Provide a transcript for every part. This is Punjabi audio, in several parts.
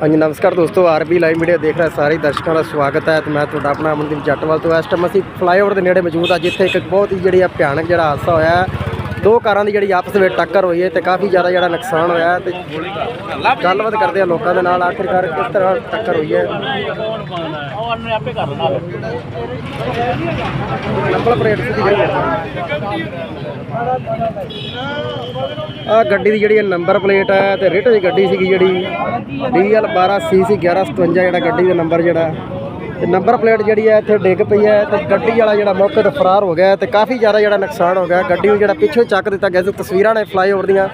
ਹਾਂਜੀ ਨਮਸਕਾਰ ਦੋਸਤੋ ਆਰਬੀ ਲਾਈਵ ਮੀਡੀਆ ਦੇਖ ਰਹੇ ਸਾਰੇ ਦਰਸ਼ਕਾਂ ਦਾ ਸਵਾਗਤ ਹੈ ਤੇ ਮੈਂ ਤੁਹਾਡਾ ਆਪਣਾ ਅਮਨਦੀਪ ਜੱਟਵਾਲ ਤੋਂ। ਇਸ ਟਾਈਮ ਅਸੀਂ ਫਲਾਈਓਵਰ ਦੇ ਨੇੜੇ ਮੌਜੂਦ ਆ ਜਿੱਥੇ ਇੱਕ ਬਹੁਤ ਹੀ ਜਿਹੜੀ ਆ ਭਿਆਨਕ ਜਿਹੜਾ ਹਾਦਸਾ ਹੋਇਆ। ਦੋ ਕਾਰਾਂ ਦੀ ਜਿਹੜੀ ਆਪਸ ਵਿੱਚ ਟੱਕਰ ਹੋਈ ਹੈ ਤੇ ਕਾਫੀ ਜ਼ਿਆਦਾ ਜਿਹੜਾ ਨੁਕਸਾਨ ਹੋਇਆ ਹੈ ਤੇ ਗੱਲਬਾਤ ਕਰਦੇ ਆ ਲੋਕਾਂ ਦੇ ਨਾਲ ਆਖਿਰਕਾਰ ਕਿਸ ਤਰ੍ਹਾਂ ਟੱਕਰ ਹੋਈ ਹੈ। ਨੰਬਰ ਪਲੇਟ ਸੀ ਜਿਹੜੀ। ਆ ਗੱਡੀ ਦੀ ਜਿਹੜੀ ਨੰਬਰ ਪਲੇਟ ਹੈ ਤੇ ਰਿਟ ਦੀ ਗੱਡੀ ਸੀਗੀ ਜਿਹੜੀ DL 12 CC 1157 ਜਿਹੜਾ ਗੱਡੀ ਦਾ ਨੰਬਰ ਜਿਹੜਾ। ਤੇ ਨੰਬਰ ਪਲੇਟ ਜਿਹੜੀ ਹੈ ਇੱਥੇ ਡਿੱਗ ਪਈ ਹੈ ਤੇ ਗੱਡੀ ਵਾਲਾ ਜਿਹੜਾ ਮੌਕੇ ਤੋਂ ਫਰਾਰ ਹੋ ਗਿਆ ਹੈ ਤੇ ਕਾਫੀ ਜ਼ਿਆਦਾ ਜਿਹੜਾ ਨੁਕਸਾਨ ਹੋ ਗਿਆ ਗੱਡੀ ਨੂੰ ਜਿਹੜਾ ਪਿੱਛੇ ਚੱਕ ਦਿੱਤਾ ਗਿਆ ਸੀ। ਤਸਵੀਰਾਂ ਨੇ ਫਲਾਈਓਵਰ ਦੀਆਂ,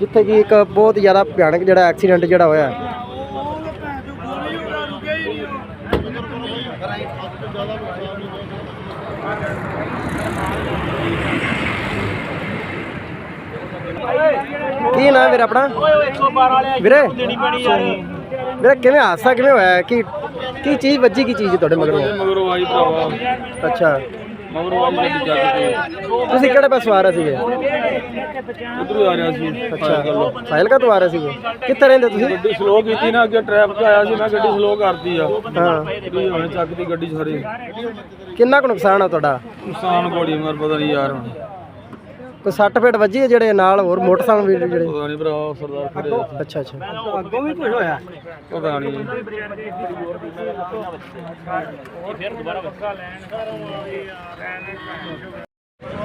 ਜਿੱਥੇ ਕਿ ਇੱਕ ਬਹੁਤ ਜ਼ਿਆਦਾ ਭਿਆਨਕ ਜਿਹੜਾ ਐਕਸੀਡੈਂਟ ਜਿਹੜਾ ਹੋਇਆ ਕੀ ਨਾਮ ਵੀਰ ਆਪਣਾ? ਓਏ 112 ਵਾਲੇ ਵੀਰੇ? ਦੇਣੀ ਪੈਣੀ ਯਾਰ ਵੀਰੇ ਕਿਵੇਂ ਹਾਦਸਾ ਕਿਵੇਂ ਹੋਇਆ? ਕੀ ਕੀ ਚੀਜ਼ ਵੱਜੀ ਕੀ ਚੀਜ਼ ਤੁਹਾਡੇ ਮਗਰੋਂ? ਮਗਰੋਂ ਆਈ ਭਰਾਵਾ। ਅੱਛਾ। ਮਗਰੋਂ ਆਈ ਗੱਡੀ ਜਾ ਕੇ ਤੁਸੀਂ ਕਿਹੜੇ ਪਾਸੇ ਆ ਰਹੇ ਸੀਗੇ? ਉਧਰੋਂ ਆ ਰਿਹਾ ਸੀ ਅੱਛਾ। ਫਾਇਲਕਾ ਤੋਂ ਆ ਰਹੇ ਸੀਗੇ? ਕਿੱਥੇ ਰਹਿੰਦੇ ਤੁਸੀਂ? ਗੱਡੀ ਸਲੋ ਕੀਤੀ ਨਾ ਅੱਗੇ ਟ੍ਰੈਫਿਕ ਆਇਆ ਸੀ ਮੈਂ ਗੱਡੀ ਸਲੋ ਕਰਤੀ ਆ। ਹਾਂ। ਗੱਡੀ ਹੁਣ ਚੱਕਦੀ ਗੱਡੀ ਸਾਰੀ। ਕਿੰਨਾ ਕੁ ਨੁਕਸਾਨ ਆ ਤੁਹਾਡਾ? ਨੁਕਸਾਨ ਗੋੜੀ ਮਰ ਪਤਾ ਨਹੀਂ ਯਾਰ ਹੁਣ। ਕੋਈ 60 ਫੀਟ ਵੱਜੀ ਹੈ ਜਿਹੜੇ ਨਾਲ ਹੋਰ ਮੋਟਰਸਾਈਕਲ ਵੀ ਜਿਹੜੇ? ਪਤਾ ਨਹੀਂ ਭਰਾ ਸਰਦਾਰ ਖੜੇ ਆ। ਅੱਛਾ ਅੱਛਾ। ਅੱਗੋਂ ਵੀ ਕੁਝ ਹੋਇਆ? ਪਤਾ ਨਹੀਂ ਫਿਰ ਦੁਬਾਰਾ ਵੱਖਰਾ ਲੈਣ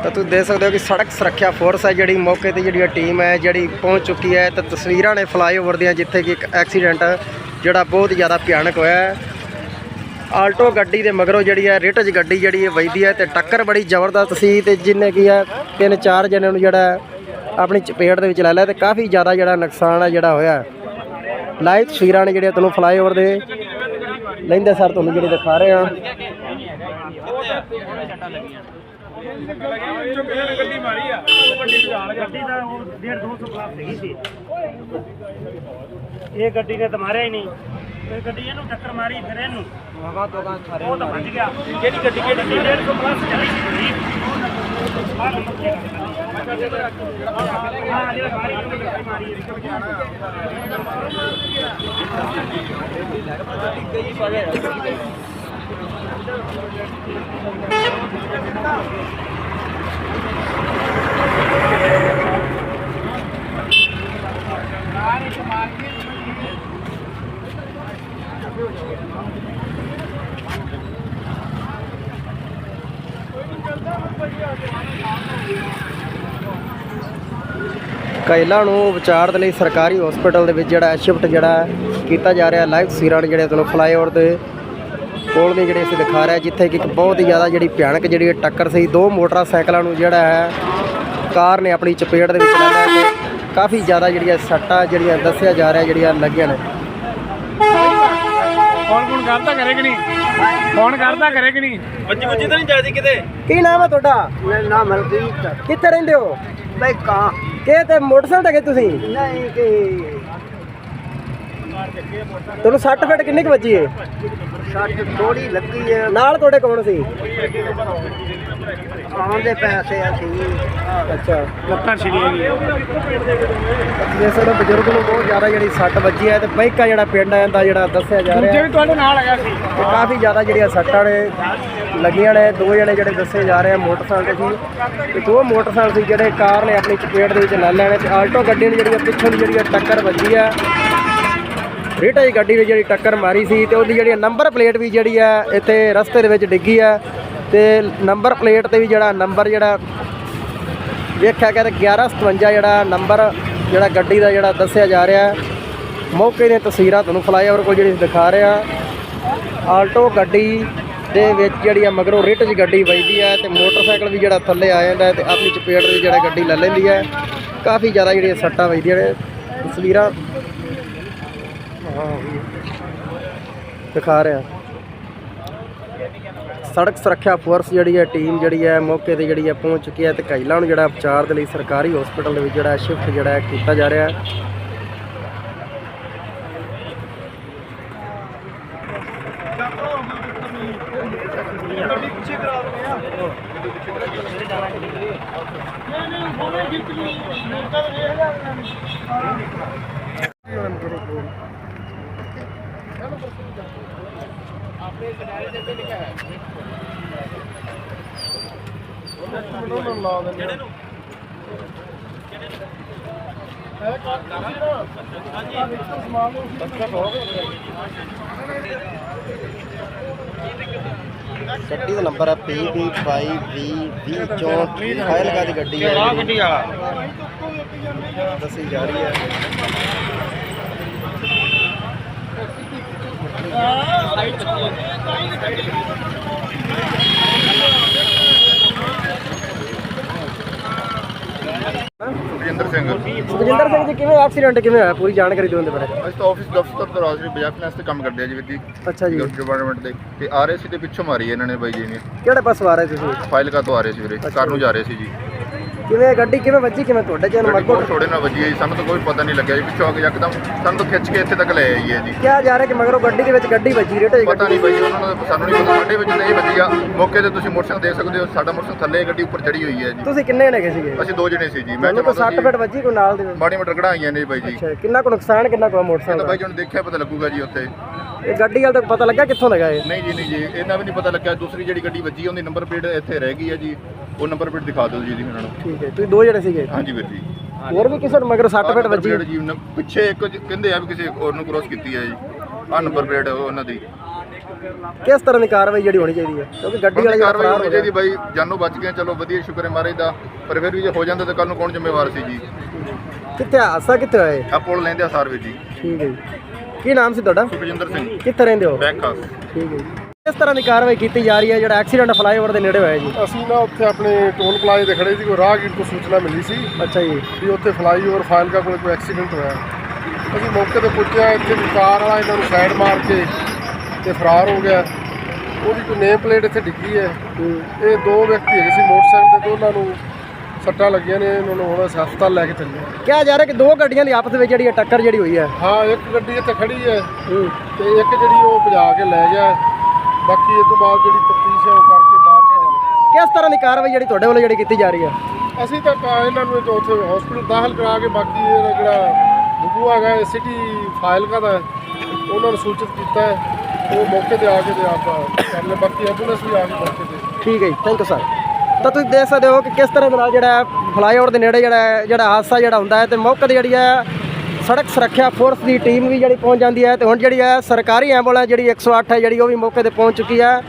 ਤਾਂ ਤੁਸੀਂ ਦੇਖ ਸਕਦੇ ਹੋ ਕਿ ਸੜਕ ਸੁਰੱਖਿਆ ਫੋਰਸ ਹੈ ਜਿਹੜੀ ਮੌਕੇ ਤੇ ਜਿਹੜੀ ਟੀਮ ਹੈ ਜਿਹੜੀ ਪਹੁੰਚ ਚੁੱਕੀ ਹੈ। ਤਾਂ ਤਸਵੀਰਾਂ ਨੇ ਫਲਾਈਓਵਰ ਦੀਆਂ ਜਿੱਥੇ ਕਿ ਇੱਕ ਐਕਸੀਡੈਂਟ ਜਿਹੜਾ ਬਹੁਤ ਜ਼ਿਆਦਾ ਭਿਆਨਕ ਹੋਇਆ ਹੈ। ਆਲਟੋ ਗੱਡੀ ਦੇ ਮਗਰੋਂ ਜਿਹੜੀ ਹੈ, ਰਿਟਜ ਗੱਡੀ ਜਿਹੜੀ ਹੈ ਵੱਜਦੀ ਹੈ ਤੇ ਟੱਕਰ ਬੜੀ ਜ਼ਬਰਦਸਤ ਸੀ ਤੇ ਜਿੰਨੇ ਕੀ ਹੈ, ਤਿੰਨ ਚਾਰ ਜਣਿਆਂ ਨੂੰ ਜਿਹੜਾ ਆਪਣੀ ਚਪੇਟ ਦੇ ਵਿੱਚ ਲੈ ਲਿਆ ਤੇ ਕਾਫੀ ਜ਼ਿਆਦਾ ਜਿਹੜਾ ਨੁਕਸਾਨ ਹੈ ਜਿਹੜਾ ਹੋਇਆ ਲਾਈਵ ਤਸਵੀਰਾਂ ਨੇ ਜਿਹੜੀਆਂ ਤੁਹਾਨੂੰ ਫਲਾਈਓਵਰ ਦੇ ਲੈਂਦੇ ਸਰ, ਤੁਹਾਨੂੰ ਜਿਹੜੇ ਦਿਖਾ ਰਹੇ ਹਾਂ। ਗੱਡੀ ਦਾ ਉਹ 1.5 200 ਪਲੱਸ ਸੀਗੀ ਸੀ ਇਹ ਗੱਡੀ ਨੇ ਤਾਂ ਮਾਰਿਆ ਹੀ ਨਹੀਂ। ਗੱਡੀ ਇਹਨੂੰ ਟੱਕਰ ਮਾਰੀ ਫਿਰ ਇਹਨੂੰ। ਹਵਾ ਤੋਂ ਗਾਂ ਸਾਰੇ ਉਹ ਤਾਂ ਭੱਜ ਗਿਆ। ਕਿਹੜੀ ਗੱਡੀ ਕਿਹੜੀ ਸੀ 150 ਪਲੱਸ ਚੱਲੀ ਸੀ ਪਲੇਟ ਹਾਂ ਜਿਹੜਾ ਮਾਰੀ ਉਹਨੇ ਮਾਰੀ। ਕੈਲਾ ਨੂੰ ਵਿਚਾਰ ਦੇ ਲਈ ਸਰਕਾਰੀ ਹਸਪੀਟਲ ਦੇ ਵਿੱਚ ਜਿਹੜਾ ਸ਼ਿਫਟ ਜਿਹੜਾ ਕੀਤਾ ਜਾ ਰਿਹਾ ਲਾਈਵ ਤਸਵੀਰਾਂ ਨੇ ਜਿਹੜੇ ਤੁਹਾਨੂੰ ਫਲਾਈਓਵਰ ਦੇ ਕੋਲ ਦੇ ਜਿਹੜੇ ਅਸੀਂ ਦਿਖਾ ਰਿਹਾ ਜਿੱਥੇ ਕਿ ਇੱਕ ਬਹੁਤ ਹੀ ਜ਼ਿਆਦਾ ਜਿਹੜੀ ਭਿਆਨਕ ਜਿਹੜੀ ਟੱਕਰ ਸੀ ਦੋ ਮੋਟਰਸਾਈਕਲਾਂ ਨੂੰ ਜਿਹੜਾ ਹੈ ਕਾਰ ਨੇ ਆਪਣੀ ਚਪੇਟ ਦੇ ਵਿੱਚ ਲੈ ਲਿਆ ਤੇ ਕਾਫੀ ਜ਼ਿਆਦਾ ਜਿਹੜੀਆਂ ਸੱਟਾਂ ਜਿਹੜੀਆਂ ਦੱਸਿਆ ਜਾ ਰਿਹਾ ਜਿਹੜੀਆਂ ਲੱਗੀਆਂ ਨੇ। ਫੋਨ ਫੋਨ ਕਰਦਾ ਕਰੇ ਕਿ ਨਹੀਂ? ਫੋਨ ਕਰਦਾ ਕਰੇ ਕਿ ਨਹੀਂ? ਬੱਜੀ ਬੱਜੀ ਤਾਂ ਨਹੀਂ ਜਾਂਦੀ ਕਿਤੇ? ਕੀ ਨਾਮ ਹੈ ਤੁਹਾਡਾ? ਮੇਰਾ ਨਾਮ ਹਰਦੀਪ ਕਿੱਥੇ ਰਹਿੰਦੇ ਹੋ? ਬਈ ਕਾਂ। ਕਿ ਤੇ ਮੋਟਰਸਾਈਕਲ ਤੇ ਗਏ ਤੁਸੀਂ? ਨਹੀਂ ਕਿ ਤੁਹਾਨੂੰ 60 ਫੀਟ ਕਿੰਨੀ ਕੁ ਵੱਜੀ ਏ? ਸੱਟ ਥੋੜੀ ਲੱਗੀ ਹੈ ਨਾਲ ਤੁਹਾਡੇ ਕੌਣ ਸੀ? ਆਉਂਦੇ ਪੈਸੇ ਅਸੀਂ। ਅੱਛਾ। ਲੱਤਾਂ ਛਿੜੀਆਂ ਗਈਆਂ ਜੇ ਸਾਡੇ ਬਜ਼ੁਰਗ ਨੂੰ ਬਹੁਤ ਜ਼ਿਆਦਾ ਜਿਹੜੀ ਸੱਟ ਵੱਜੀ ਹੈ ਤੇ ਬਾਈਕਾ ਜਿਹੜਾ ਪਿੰਡ ਹੈ ਦਾ ਜਿਹੜਾ ਦੱਸਿਆ ਜਾ ਦੂਜੇ ਰਿਹਾ। ਵੀ ਤੁਹਾਡੇ ਨਾਲ ਹੈਗਾ ਸੀ। ਕਾਫੀ ਜ਼ਿਆਦਾ ਜਿਹੜੀਆਂ ਸੱਟਾਂ ਨੇ ਲੱਗੀਆਂ ਨੇ ਦੋ ਜਣੇ ਜਿਹੜੇ ਦੱਸੇ ਜਾ ਰਹੇ ਆ ਮੋਟਰਸਾਈਕਲ ਤੇ ਸੀ ਤੇ ਦੋ ਮੋਟਰਸਾਈਕਲ ਸੀ ਜਿਹੜੇ ਕਾਰ ਨੇ ਆਪਣੀ ਚਪੇਟ ਦੇ ਵਿੱਚ ਲੈ ਲੈਣੇ ਤੇ ਆਲਟੋ ਗੱਡੀ ਨੇ ਜਿਹੜੀ ਆ ਪਿੱਛੋਂ ਦੀ ਜਿਹੜੀ ਆ ਟੱਕਰ ਵੱਜੀ ਆ। ਰੀਟਾ ਦੀ ਗੱਡੀ ਨੇ ਜਿਹੜੀ ਟੱਕਰ ਮਾਰੀ ਸੀ ਤੇ ਉਹਦੀ ਜਿਹੜੀ ਨੰਬਰ ਪਲੇਟ ਵੀ ਜਿਹੜੀ ਆ ਇੱਥੇ ਰਸਤੇ ਦੇ ਵਿੱਚ ਡਿੱਗੀ ਆ। ਤੇ ਨੰਬਰ ਪਲੇਟ ਤੇ ਵੀ ਜਿਹੜਾ ਨੰਬਰ ਜਿਹੜਾ ਵੇਖਿਆ ਗਿਆ ਤੇ 1157 ਜਿਹੜਾ ਨੰਬਰ ਜਿਹੜਾ ਗੱਡੀ ਦਾ ਜਿਹੜਾ ਦੱਸਿਆ ਜਾ ਰਿਹਾ ਮੌਕੇ ਦੀਆਂ ਤਸਵੀਰਾਂ ਤੁਹਾਨੂੰ ਫਲਾਈਓਵਰ ਕੋਲ ਜਿਹੜੀ ਦਿਖਾ ਰਿਹਾ ਆਲਟੋ ਗੱਡੀ ਦੇ ਵਿੱਚ ਜਿਹੜੀ ਆ ਮਗਰੋਂ ਰਿਟ 'ਚ ਗੱਡੀ ਵੱਜਦੀ ਹੈ ਤੇ ਮੋਟਰਸਾਈਕਲ ਵੀ ਜਿਹੜਾ ਥੱਲੇ ਆ ਜਾਂਦਾ ਹੈ ਤੇ ਆਪਣੀ ਚਪੇਟ ਦੇ ਜਿਹੜਾ ਗੱਡੀ ਲੈ ਲੈਂਦੀ ਹੈ। ਕਾਫੀ ਜ਼ਿਆਦਾ ਜਿਹੜੀਆਂ ਸੱਟਾਂ ਵੱਜਦੀਆਂ ਨੇ। ਤਸਵੀਰਾਂ, ਹਾਂ, ਦਿਖਾ ਰਿਹਾ ਸੜਕ ਸੁਰੱਖਿਆ ਫੋਰਸ ਜਿਹੜੀ ਹੈ, ਟੀਮ ਜਿਹੜੀ ਹੈ, ਮੌਕੇ ਤੇ ਜਿਹੜੀ ਹੈ ਪਹੁੰਚ ਚੁੱਕੀ ਹੈ ਤੇ ਘਾਇਲਾਂ ਨੂੰ ਜਿਹੜਾ ਉਪਚਾਰ ਦੇ ਲਈ ਸਰਕਾਰੀ ਹਸਪੀਟਲ ਦੇ ਵਿੱਚ ਜਿਹੜਾ ਸ਼ਿਫਟ ਜਿਹੜਾ ਕੀਤਾ ਜਾ ਰਿਹਾ ਹੈ। ਗੱਡੀ ਦਾ ਨੰਬਰ ਹੈ PB5V20 ਫਾਇਲ ਕਾ ਦੀ ਗੱਡੀ ਹੈ ਗੱਡੀ ਵਾਲਾ ਦੱਸੀ ਜਾ ਰਹੀ ਹੈ। ਸੁਖਜਿੰਦਰ ਸਿੰਘ ਸੁਖਜਿੰਦਰ ਸਿੰਘ ਜੀ ਕਿਵੇਂ ਐਕਸੀਡੈਂਟ ਕਿਵੇਂ ਹੋਇਆ? ਪੂਰੀ ਜਾਣਕਾਰੀ ਦਿਓ ਇਹਦੇ ਬਾਰੇ। ਅਸੀਂ ਤਾਂ ਆਫਿਸ ਦਫ਼ਤਰ ਤੋਂ ਰਾਜਰੀ ਬਜਾਜ ਫਾਈਨੈਂਸ ਤੇ ਕੰਮ ਕਰਦੇ ਆ ਜੀ ਵਿੱਦੀ ਅੱਛਾ ਜੀ। ਡਿਪਾਰਟਮੈਂਟ ਦੇ। ਤੇ ਆ ਰਹੇ ਸੀ ਤੇ ਪਿੱਛੋਂ ਮਾਰੀ ਇਹਨਾਂ ਨੇ ਬਾਈ ਜੀ ਨੇ। ਕਿਹੜੇ ਪਾਸੋਂ ਆ ਰਹੇ ਤੁਸੀਂ? ਫਾਈਲ ਕਾ ਤੋਂ ਆ ਰਹੇ ਸੀ ਵੀਰੇ। ਘਰ ਨੂੰ ਜਾ ਰਹੇ ਸੀ ਜੀ। ਕਿਵੇਂ ਗੱਡੀ? ਕਿਵੇਂ ਵੱਜੀ? ਕਿਵੇਂ ਤੁਹਾਡੇ ਚੈਨ ਗੱਡੀ ਮਗਰ ਬਹੁਤ ਛੋੜੇ ਨਾਲ ਵੱਜੀ ਹੈ ਜੀ। ਸਾਨੂੰ ਤਾਂ ਕੋਈ ਪਤਾ ਨਹੀਂ ਲੱਗਿਆ ਜੀ। ਪਿੱਛੋਂ ਆ ਕੇ ਯਕਦਮ ਸਾਨੂੰ ਤਾਂ ਖਿੱਚ ਕੇ ਇੱਥੇ ਤੱਕ ਲੈ ਆਈ ਹੈ ਜੀ। ਕਿਹਾ ਜਾ ਰਿਹਾ ਕਿ ਮਗਰੋਂ ਗੱਡੀ ਦੇ ਵਿੱਚ ਗੱਡੀ ਵੱਜੀ ਰੇਟ ਹੋਈ ਪਤਾ ਗੱਡੀ ਨਹੀਂ ਬਾਈ ਉਹਨਾਂ ਨੂੰ ਸਾਨੂੰ ਨਹੀਂ ਪਤਾ ਸਾਡੇ ਵਿੱਚ ਇਹ ਵੱਜੀ ਆ। ਮੌਕੇ ਤੇ ਤੁਸੀਂ ਮੋਟਰਸਾਈਕਲ ਦੇਖ ਸਕਦੇ ਹੋ ਸਾਡਾ ਮੋਟਰਸਾਈਕਲ ਥੱਲੇ ਗੱਡੀ ਉੱਪਰ ਚੜੀ ਹੋਈ ਹੈ ਜੀ। ਤੁਸੀਂ ਕਿੰਨੇ ਜਣੇ ਗਏ ਸੀਗੇ? ਅਸੀਂ ਦੋ ਜਣੇ ਸੀ ਜੀ। ਮੈਂ ਮੈਨੂੰ ਤਾਂ 60 ਫਿਟ ਵੱਜੀ ਕੋਈ ਨਾਲ ਦੇ ਮਾੜੀ ਮੋਟਰ ਕਢਾਈਆਂ ਨੇ ਬਾਈ ਜੀ। ਅੱਛਾ ਕਿੰਨਾ ਕੁ ਨੁਕਸਾਨ ਕਿੰਨਾ ਕੁ ਆ ਤਾਂ ਮੋਟਰਸਾਈਕਲ ਬਾਈ ਜੀ ਹੁਣ ਦੇਖਿਆ ਪਤਾ ਲੱਗੂਗਾ ਜੀ ਉੱਥੇ। ਦਾ ਇਹ ਗੱਡੀ ਵਾਲ ਤੱਕ ਪਤਾ ਲੱਗਾ ਕਿੱਥੋਂ ਲਗਾ ਇਹ? ਨਹੀਂ ਜੀ ਨਹੀਂ ਜੀ ਇਹਨਾਂ ਵੀ ਨਹੀਂ ਪਤਾ ਲੱਗਿਆ। ਦੂਸਰੀ ਜਿਹੜੀ ਗੱਡੀ ਵੱਜੀ ਉਹਦੀ ਨੰਬਰ ਪਲੇਟ ਇੱਥੇ ਰਹਿ ਗਈ ਹੈ ਜੀ। ਉਹ ਨੰਬਰ ਪਲੇਟ ਦਿਖਾ ਦਿਓ ਜੀ ਇਹਨਾਂ ਨੂੰ। ਠੀਕ ਹੈ ਤੁਸੀਂ ਦੋ ਜਣੇ ਸੀਗੇ? ਹਾਂਜੀ ਵੀਰ ਜੀ। ਹੋਰ ਵੀ ਕਿਸੇ ਨੂੰ ਮਗਰ 60 ਫਿਟ ਵੱਜੀ? ਜੀ ਨ- ਪਿੱਛੇ ਇੱਕ ਜ- ਕਹਿੰਦੇ ਆ ਵੀ ਕਿਸੇ ਹੋਰ ਨੂੰ ਕ੍ਰੋਸ ਕੀਤੀ ਹੈ ਜੀ। ਆਹ ਨੰਬਰ ਪਲੇਟ ਉਹਨਾਂ ਦੀ। ਕਿਸ ਤਰ੍ਹਾਂ ਦੀ ਕਾਰਵਾਈ ਜਿਹੜੀ ਹੋਣੀ ਚਾਹੀਦੀ ਹੈ? ਕਿਉਂਕਿ ਗੱਡੀ ਵਾਲਾ ਬੰਦੀ ਜਿਹੜਾ ਕਾਰਵਾਈ ਹੋਣੀ ਚਾਹੀਦੀ ਬਾਈ ਜਾਨੋਂ ਬਚ ਗਏ ਚਲੋ ਵਧੀਆ ਸ਼ੁਕਰ ਹੈ ਮਹਾਰਾਜ ਦਾ ਪਰ ਫਿਰ ਵੀ ਜੇ ਹੋ ਜਾਂਦਾ ਤਾਂ ਕੱਲ ਨੂੰ ਕੌਣ ਜ਼ਿੰਮੇਵਾਰ ਸੀ ਜੀ? ਕਿੱਥੇ ਹਾਦਸਾ ਕਿੱਥੇ ਹੋਇਆ ਇਹ? ਆ ਪੁਲ ਲੈਂਦੇ ਆ ਸਾਰ ਵੀਰ ਜੀ। ਠੀਕ ਹੈ ਜੀ। ਕੀ ਨਾਮ ਸੀ ਤੁਹਾਡਾ? ਸੁਖਜਿੰਦਰ ਸਿੰਘ। ਕਿੱਥੇ ਰਹਿੰਦੇ ਹੋ? ਬੈਕ ਖਾਸ ਠੀਕ ਹੈ ਜੀ। ਕਿਸ ਤਰ੍ਹਾਂ ਦੀ ਕਾਰਵਾਈ ਕੀਤੀ ਜਾ ਰਹੀ ਹੈ? ਜਿਹੜਾ ਐਕਸੀਡੈਂਟ ਫਲਾਈਓਵਰ ਦੇ ਨੇੜੇ ਹੋਇਆ ਜੀ। ਅਸੀਂ ਨਾ ਉੱਥੇ ਆਪਣੇ ਟੋਲ ਪਲਾਜ਼ੇ ਤੇ ਖੜੇ ਸੀ ਕੋਈ ਰਾਹਗੀਰ ਤੋਂ ਸੂਚਨਾ ਮਿਲੀ ਸੀ ਅੱਛਾ ਜੀ। ਵੀ ਉੱਥੇ ਫਲਾਈਓਵਰ ਫਾਇਲਕਾ ਕੋਲ ਕੋਈ ਐਕਸੀਡੈਂਟ ਹੋਇਆ। ਅਸੀਂ ਮੌਕੇ ਤੇ ਪੁੱਜਿਆ ਇੱਥੇ ਵੀ ਕਾਰ ਵਾਲਾ ਇਹਨਾਂ ਨੂੰ ਸਾਈਡ ਮਾਰ ਕੇ ਤੇ ਫਰਾਰ ਹੋ ਗਿਆ। ਉਹਦੀ ਕੋਈ ਨੇਮ ਪਲੇਟ ਇੱਥੇ ਡਿੱਗੀ ਹੈ। ਇਹ ਦੋ ਵਿਅਕਤੀ ਹੈਗੇ ਸੀ ਮੋਟਰਸਾਈਕਲ ਤੇ ਦੋਨਾਂ ਨੂੰ ਸੱਟਾਂ ਲੱਗੀਆਂ ਨੇ ਇਹਨਾਂ ਨੂੰ ਹੁਣ ਹਸਪਤਾਲ ਲੈ ਕੇ ਚੱਲੇ। ਕਿਹਾ ਜਾ ਰਿਹਾ ਕਿ ਦੋ ਗੱਡੀਆਂ ਦੀ ਆਪਸ ਵਿੱਚ ਜਿਹੜੀ ਟੱਕਰ ਜਿਹੜੀ ਹੋਈ ਹੈ। ਹਾਂ ਇੱਕ ਗੱਡੀ ਇੱਥੇ ਖੜੀ ਹੈ। ਤੇ ਇੱਕ ਜਿਹੜੀ ਉਹ ਭਜਾ ਕੇ ਲੈ ਗਿਆ। ਬਾਕੀ ਇਹ ਤੋਂ ਬਾਅਦ ਜਿਹੜੀ ਤਫਤੀਸ਼ ਹੈ ਉਹ ਕਰਕੇ ਬਾਅਦ ਕਰਾਂਗੇ। ਕਿਸ ਤਰ੍ਹਾਂ ਦੀ ਕਾਰਵਾਈ ਜਿਹੜੀ ਤੁਹਾਡੇ ਵੱਲੋਂ ਜਿਹੜੀ ਕੀਤੀ ਜਾ ਰਹੀ ਹੈ? ਅਸੀਂ ਤਾਂ ਕਾ- ਇਹਨਾਂ ਨੂੰ ਜੋ ਉੱਥੇ ਹਸਪੀਟਲ ਦਾਖਲ ਕਰਾ ਕੇ ਬਾਕੀ ਇਹਦਾ ਜਿਹੜਾ ਬੁੱਗੂ ਹੈਗਾ ਸਿਟੀ ਫਾਈਲਕਾ ਦਾ ਹੈ, ਉਹਨਾਂ ਨੂੰ ਸੂਚਿਤ ਕੀਤਾ ਹੈ। ਉਹ ਮੌਕੇ ਤੇ ਆ ਕੇ ਤੇ ਆਪ ਕਰ ਲੈ ਬਾਕੀ ਐਂਬੂਲੈਂਸ ਵੀ ਆ ਗਈ ਮੌਕੇ ਤੇ। ਠੀਕ ਹੈ ਜੀ ਥੈਂਕ ਯੂ ਸਰ ਤਾਂ ਤੁਸੀਂ ਦੇਖ ਸਕਦੇ ਹੋ ਕਿ ਕਿਸ ਤਰ੍ਹਾਂ ਦੇ ਨਾਲ ਜਿਹੜਾ ਫਲਾਈਓਵਰ ਦੇ ਨੇੜੇ ਜਿਹੜਾ ਹੈ ਜਿਹੜਾ ਹਾਦਸਾ ਜਿਹੜਾ ਹੁੰਦਾ ਹੈ ਤੇ ਮੌਕੇ ਤੇ ਜਿਹੜੀ ਹੈ ਸੜਕ ਸੁਰੱਖਿਆ ਫੋਰਸ ਦੀ ਟੀਮ ਵੀ ਜਿਹੜੀ ਪਹੁੰਚ ਜਾਂਦੀ ਹੈ ਤੇ ਹੁਣ ਜਿਹੜੀ ਹੈ ਸਰਕਾਰੀ ਐਂਬੂਲੈਂਸ ਜਿਹੜੀ 108 ਹੈ ਜਿਹੜੀ ਉਹ ਵੀ ਮੌਕੇ ਤੇ ਪਹੁੰਚ ਚੁੱਕੀ ਹੈ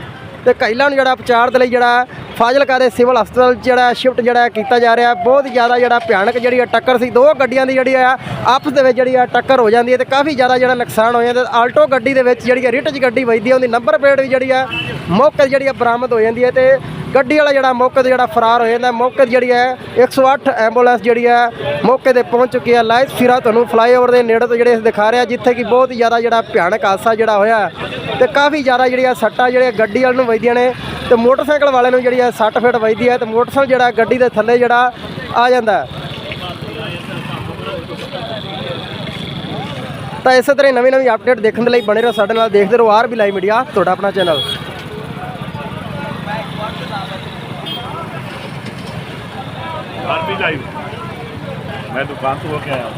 ਤੇ ਕਈਲਾਂ ਨੂੰ ਜਿਹੜਾ ਉਪਚਾਰ ਦੇ ਲਈ ਜਿਹੜਾ ਫਾਜ਼ਿਲਕਾ ਦੇ ਸਿਵਲ ਹਸਪਤਾਲ 'ਚ ਜਿਹੜਾ ਸ਼ਿਫਟ ਜਿਹੜਾ ਕੀਤਾ ਜਾ ਰਿਹਾ, ਬਹੁਤ ਜ਼ਿਆਦਾ ਜਿਹੜਾ ਭਿਆਨਕ ਜਿਹੜੀ ਹੈ ਟੱਕਰ ਸੀ, ਦੋ ਗੱਡੀਆਂ ਦੀ ਜਿਹੜੀ ਆ ਆਪਸ ਦੇ ਵਿੱਚ ਜਿਹੜੀ ਆ ਟੱਕਰ ਹੋ ਜਾਂਦੀ ਹੈ ਤੇ ਕਾਫੀ ਜ਼ਿਆਦਾ ਜਿਹੜਾ ਨੁਕਸਾਨ ਹੋ ਜਾਂਦਾ ਤੇ ਆਲਟੋ ਗੱਡੀ ਦੇ ਵਿੱਚ ਜਿਹੜੀ ਹੈ ਰਿਟ 'ਚ ਗੱਡੀ ਵੱਜਦੀ ਹੈ, ਉਹਦੀ ਨੰਬਰ ਪਲੇਟ ਵੀ ਜਿਹੜੀ ਆ ਮੌਕੇ ਤੇ ਜਿਹੜੀ ਆ ਬਰਾਮਦ ਹੋ ਜਾਂਦੀ ਹੈ ਤੇ ਗੱਡੀ ਵਾਲਾ ਜਿਹੜਾ ਮੌਕੇ ਤੇ ਜਿਹੜਾ ਫਰਾਰ ਹੋ ਜਾਂਦਾ, ਮੌਕੇ ਤੇ ਜਿਹੜੀ ਹੈ 108 ਐਂਬੂਲੈਂਸ ਜਿਹੜੀ ਹੈ, ਮੌਕੇ ਤੇ ਪਹੁੰਚ ਚੁੱਕੀ ਹੈ। ਲਾਈਵ ਸਿਰਾ ਤੁਹਾਨੂੰ ਫਲਾਈਓਵਰ ਦੇ ਨੇੜੇ ਤੋਂ ਜਿਹੜੇ ਦਿਖਾ ਰਿਹਾ, ਜਿੱਥੇ ਕਿ ਬਹੁਤ ਜ਼ਿਆਦਾ ਜਿਹੜਾ ਭਿਆਨਕ ਹਾਦਸਾ ਜਿਹੜਾ ਹੋਇਆ ਹੈ ਤੇ ਕਾਫੀ ਜ਼ਿਆਦਾ ਜਿਹੜੀਆਂ ਸੱਟਾਂ ਜਿਹੜੀਆਂ ਗੱਡੀ ਵਾਲ ਨੂੰ ਵੱਜਦੀਆਂ ਨੇ ਤੇ ਮੋਟਰਸਾਈਕਲ ਵਾਲੇ ਨੂੰ ਜਿਹੜੀ ਹੈ 60 ਫਿਟ ਵੱਜਦੀ ਹੈ ਤੇ ਮੋਟਰਸਾਈਕਲ ਜਿਹੜਾ ਗੱਡੀ ਦੇ ਥੱਲੇ ਜਿਹੜਾ ਆ ਜਾਂਦਾ ਤਾਂ ਇਸੇ ਤਰ੍ਹਾਂ ਨਵੀਂ ਨਵੀਂ ਅਪਡੇਟ ਦੇਖਣ ਦੇ ਲਈ ਬਣੇ ਰਹੋ ਸਾਡੇ ਨਾਲ, ਦੇਖਦੇ ਰਹੋ ਆਰ ਵੀ ਲਾਈਵ ਮੀਡੀਆ ਤੁਹਾਡਾ ਆਪਣਾ ਚੈਨਲ ਆਰਮੀ ਲਾਈਵ ਮੈਂ ਦੁਕਾਨ ਤੋਂ ਹੋ ਕੇ ਆਇਆ।